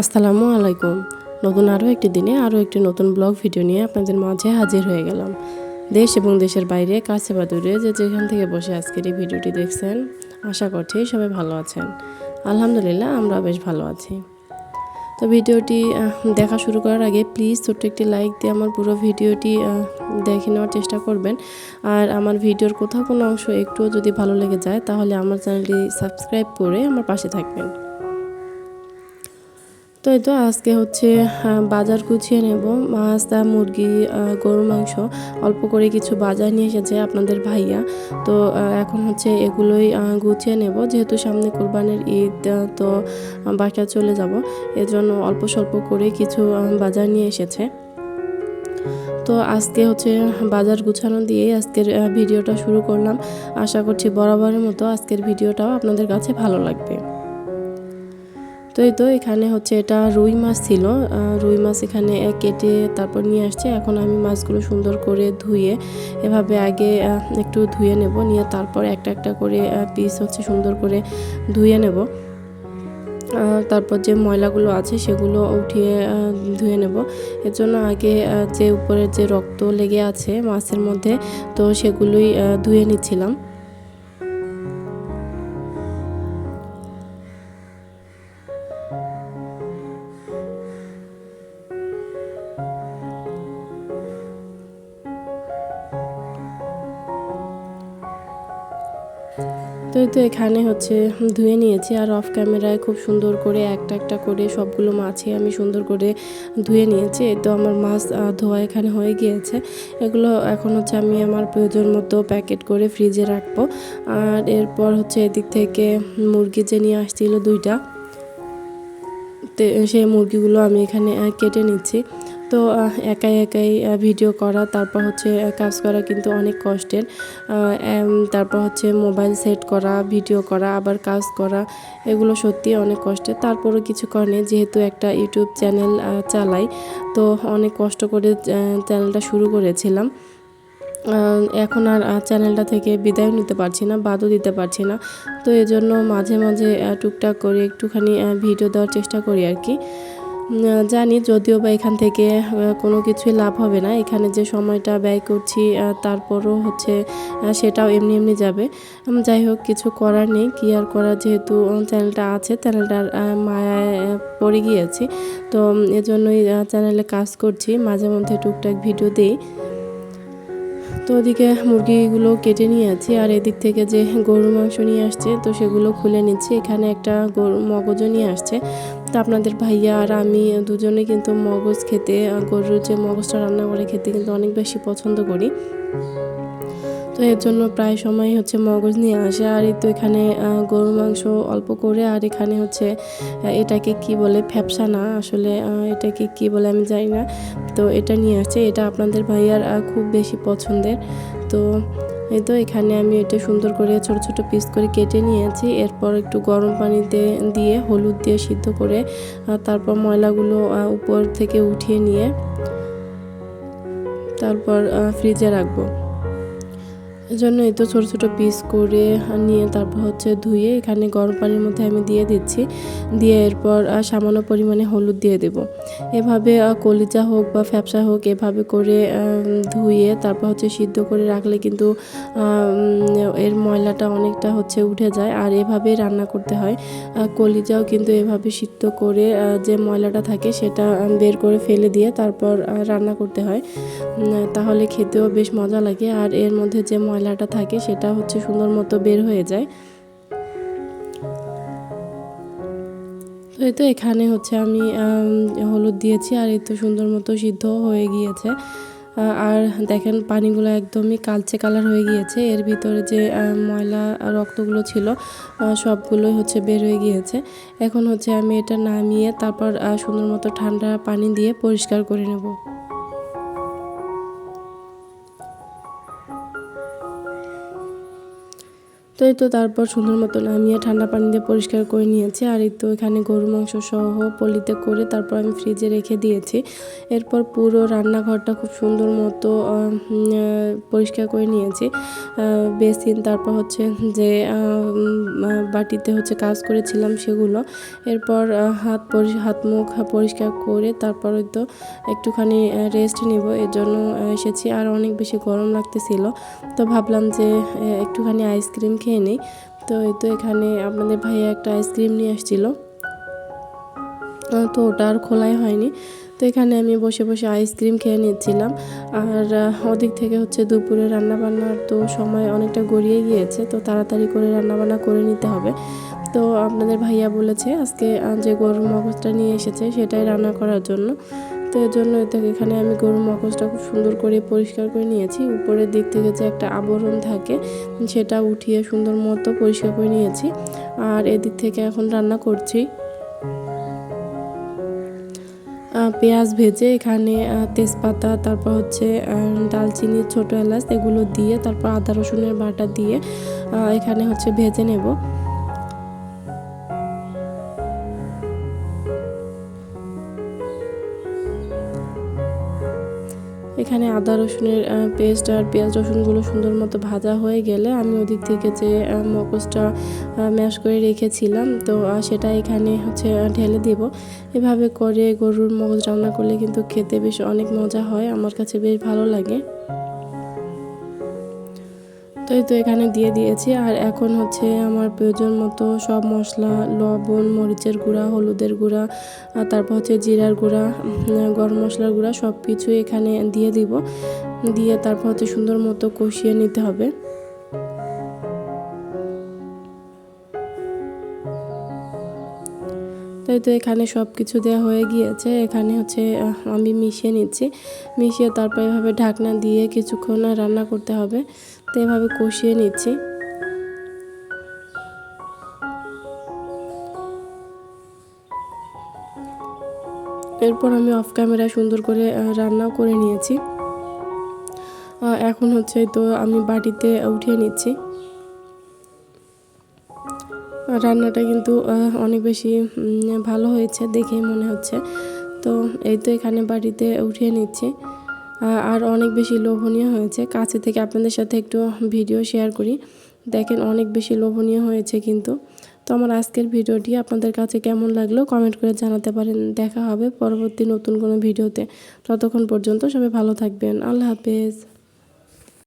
আসসালামু আলাইকুম। নতুন আরও একটি দিনে আরও একটি নতুন ব্লগ ভিডিও নিয়ে আপনাদের মাঝে হাজির হয়ে গেলাম। দেশ এবং দেশের বাইরে, কাছে বা দূরে যে যেখান থেকে বসে আজকের এই ভিডিওটি দেখছেন, আশা করছি সবাই ভালো আছেন। আলহামদুলিল্লাহ আমরা বেশ ভালো আছি। তো ভিডিওটি দেখা শুরু করার আগে প্লিজ ছোট্ট একটি লাইক দিয়ে আমার পুরো ভিডিওটি দেখে নেওয়ার চেষ্টা করবেন। আর আমার ভিডিওর কোথাও কোনো অংশ একটুও যদি ভালো লেগে যায়, তাহলে আমার চ্যানেলটি সাবস্ক্রাইব করে আমার পাশে থাকবেন। তো এই তো আজকে হচ্ছে বাজার গুছিয়ে নেব। মাছ তা মুরগি গরুর মাংস, অল্প করে কিছু বাজার নিয়ে এসেছে আপনাদের ভাইয়া। তো এখন হচ্ছে এগুলোই গুছিয়ে নেব। যেহেতু সামনে কোরবানির ঈদ তো বাসা চলে যাব। এর জন্য অল্প স্বল্প করে কিছু বাজার নিয়ে এসেছে। তো আজকে হচ্ছে বাজার গুছানো দিয়ে আজকের ভিডিওটা শুরু করলাম। আশা করছি বরাবরের মতো আজকের ভিডিওটাও আপনাদের কাছে ভালো লাগবে। তো এই তো এখানে হচ্ছে এটা রুই মাছ ছিল। রুই মাছ এখানে কেটে তারপর নিয়ে আসছে। এখন আমি মাছগুলো সুন্দর করে ধুয়ে এভাবে আগে একটু ধুয়ে নেব। নিয়ে তারপর একটা একটা করে পিস হচ্ছে সুন্দর করে ধুয়ে নেব। তারপর যে ময়লাগুলো আছে সেগুলো উঠিয়ে ধুয়ে নেব। এর জন্য আগে যে উপরের যে রক্ত লেগে আছে মাছের মধ্যে, তো সেগুলোই ধুয়ে নিচ্ছিলাম। তো তো এখানে হচ্ছে ধুয়ে নিয়েছি আর অফ ক্যামেরায় খুব সুন্দর করে একটা একটা করে সবগুলো মাছই আমি সুন্দর করে ধুয়ে নিয়েছি। এই তো আমার মাছ ধোয়া এখানে হয়ে গিয়েছে। এগুলো এখন হচ্ছে আমি আমার প্রয়োজন মতো প্যাকেট করে ফ্রিজে রাখব। আর এরপর হচ্ছে এদিক থেকে মুরগি যে নিয়ে আসছিল দুইটা সেই মুরগিগুলো আমি এখানে কেটে নিচ্ছি। তো একাই একাই ভিডিও করা তারপর হচ্ছে কাজ করা কিন্তু অনেক কষ্টের। তারপর হচ্ছে মোবাইল সেট করা ভিডিও করা আবার কাজ করা এগুলো সত্যি অনেক কষ্টের। তারপরও কিছু করে নেই, যেহেতু একটা ইউটিউব চ্যানেল চালাই তো অনেক কষ্ট করে চ্যানেলটা শুরু করেছিলাম। এখন আর চ্যানেলটা থেকে বিদায় নিতে পারছি না বাদও দিতে পারছি না। তো এজন্য মাঝে মাঝে টুকটাক করে একটুখানি ভিডিও দেওয়ার চেষ্টা করি আর কি। জানি যদিও বা এখান থেকে কোনো কিছুই লাভ হবে না। এখানে যে সময়টা ব্যয় করছি তারপরও হচ্ছে সেটাও এমনি এমনি যাবে। যাই হোক, কিছু করার নেই। কি আর করার, যেহেতু চ্যানেলটা আছে, চ্যানেলটার মায়ায় পড়ে গিয়েছি। তো এজন্যই চ্যানেলে কাজ করছি। মাঝে মধ্যে টুকটাক ভিডিও দিই। তো, ওদিকে মুরগিগুলো কেটে নিয়ে আছি। আর এদিক থেকে যে গরুর মাংস নিয়ে আসছে, তো সেগুলো খুলে নিচ্ছি। এখানে একটা গরু, মগজও নিয়ে আসছে। তো আপনাদের ভাইয়া আর আমি দুজনে কিন্তু মগজ খেতে গরুর যে মগজটা রান্না করে খেতে কিন্তু অনেক বেশি পছন্দ করি। তো এর জন্য প্রায় সময় হচ্ছে মগজ নিয়ে আসে। আর তো এখানে গরুর মাংস অল্প করে, আর এখানে হচ্ছে এটাকে কি বলে, ফ্যাপসা না, আসলে এটাকে কি বলে আমি জানি না। তো এটা নিয়ে আসছে। এটা আপনাদের ভাইয়ার খুব বেশি পছন্দের। তো এই তো এখানে আমি এটা সুন্দর করে ছোট ছোট পিস করে কেটে নিয়েছি। এরপর একটু গরম পানিতে দিয়ে, হলুদ দিয়ে সিদ্ধ করে তারপর ময়লাগুলো উপর থেকে উঠিয়ে নিয়ে তারপর ফ্রিজে রাখব। এজন্য এই তো ছোটো ছোটো পিস করে নিয়ে তারপর হচ্ছে ধুয়ে এখানে গরম পানির মধ্যে আমি দিয়ে দিচ্ছি। দিয়ে এরপর সামান্য পরিমাণে হলুদ দিয়ে দেব। এভাবে কলিজা হোক বা ফ্যাপসা হোক এভাবে করে ধুয়ে তারপর হচ্ছে সিদ্ধ করে রাখলে কিন্তু এর ময়লাটা অনেকটা হচ্ছে উঠে যায়। আর এভাবেই রান্না করতে হয়। কলিজাও কিন্তু এভাবে সিদ্ধ করে যে ময়লাটা থাকে সেটা বের করে ফেলে দিয়ে তারপর রান্না করতে হয়। তাহলে খেতেও বেশ মজা লাগে। আর এর মধ্যে যে ময়লাটা থাকে, সেটা হচ্ছে সুন্দর মতো বের হয়ে যায়। তো এই তো এখানে হচ্ছে আমি হলুদ দিয়েছি আর এই তো সুন্দর মতো সিদ্ধ হয়ে গিয়েছে। আর দেখেন পানিগুলো একদমই কালচে কালার হয়ে গিয়েছে। এর ভিতরে যে ময়লা রক্তগুলো ছিল সবগুলোই হচ্ছে বের হয়ে গিয়েছে। এখন হচ্ছে আমি এটা নামিয়ে তারপর সুন্দর মতো ঠান্ডা পানি দিয়ে পরিষ্কার করে নেব। তো এই তো তারপর সুন্দর মতো নামিয়ে ঠান্ডা পানি দিয়ে পরিষ্কার করে নিয়েছি। আর এই তো এখানে গরু মাংস সহ পলিতে করে তারপর আমি ফ্রিজে রেখে দিয়েছি। এরপর পুরো রান্নাঘরটা খুব সুন্দর মতো পরিষ্কার করে নিয়েছি। বেসিন, তারপর হচ্ছে যে বাটিতে হচ্ছে কাজ করেছিলাম সেগুলো। এরপর হাত পরি, হাত মুখ পরিষ্কার করে তারপর তো একটুখানি রেস্ট নিব। এর জন্য এসেছি। আর অনেক বেশি গরম লাগতেছিল। তো ভাবলাম যে একটুখানি আইসক্রিম খেয়ে নিই। তো এই তো এখানে আপনাদের ভাইয়া একটা আইসক্রিম নিয়ে আসছিল। তো ওটা আর খোলাই হয়নি। তো এখানে আমি বসে বসে আইসক্রিম খেয়ে নিচ্ছিলাম। আর ওদিক থেকে হচ্ছে দুপুরে রান্নাবান্নার তো সময় অনেকটা গড়িয়ে গিয়েছে। তো তাড়াতাড়ি করে রান্নাবান্না করে নিতে হবে। তো আপনাদের ভাইয়া বলেছে আজকে যে গরুর মগজটা নিয়ে এসেছে সেটাই রান্না করার জন্য। তো এর জন্য তো এখানে আমি গরুর মগজটা খুব সুন্দর করে পরিষ্কার করে নিয়েছি। উপরের দিক থেকে যে একটা আবরণ থাকে, সেটা উঠিয়ে সুন্দর মতো পরিষ্কার করে নিয়েছি। আর এদিক থেকে এখন রান্না করছি পেঁয়াজ ভেজে এখানে তেজপাতা, তারপর হচ্ছে দালচিনি ছোট এলাচ, এগুলো দিয়ে তারপর আদা রসুনের বাটা দিয়ে এখানে হচ্ছে ভেজে নেব। এখানে আদা রসুনের পেস্ট আর পেঁয়াজ রসুনগুলো সুন্দর মতো ভাজা হয়ে গেলে আমি ওদিক থেকে যে মগজটা ম্যাশ করে রেখেছিলাম, তো সেটা এখানে হচ্ছে ঢেলে দেব। এভাবে করে গরুর মগজ রান্না করলে কিন্তু খেতে বেশ অনেক মজা হয়, আমার কাছে বেশ ভালো লাগে। তো এই তো এখানে দিয়ে দিয়েছি। আর এখন হচ্ছে আমার প্রয়োজন মতো সব মশলা, লবণ, মরিচের গুঁড়া, হলুদের গুঁড়া, আর তারপর হচ্ছে জিরার গুঁড়া গরম মশলার গুঁড়া সব কিছু এখানে দিয়ে দিব। দিয়ে তারপর হচ্ছে সুন্দর মতো কষিয়ে নিতে হবে। তাই তো এখানে সব কিছু দেওয়া হয়ে গিয়েছে। এখানে হচ্ছে আমি মিশিয়ে নিচ্ছি। মিশিয়ে তারপর এভাবে ঢাকনা দিয়ে কিছুক্ষণ রান্না করতে হবে। তো এভাবে কষিয়ে নিচ্ছি। এরপর আমি অফ ক্যামেরা সুন্দর করে রান্নাও করে নিয়েছি। এখন হচ্ছে তো আমি বাটিতে উঠিয়ে নিচ্ছি। রান্নাটা কিন্তু অনেক বেশি ভালো হয়েছে দেখেই মনে হচ্ছে। তো এই তো এখানে বাড়িতে উঠিয়ে নিচ্ছি। আর অনেক বেশি লোভনীয় হয়েছে। কাছে থেকে আপনাদের সাথে একটু ভিডিও শেয়ার করি। দেখেন অনেক বেশি লোভনীয় হয়েছে কিন্তু। তো আমার আজকের ভিডিওটি আপনাদের কাছে কেমন লাগল কমেন্ট করে জানাতে পারেন। দেখা হবে পরবর্তী নতুন কোনো ভিডিওতে। ততক্ষণ পর্যন্ত সবাই ভালো থাকবেন। আল্লাহ হাফেজ।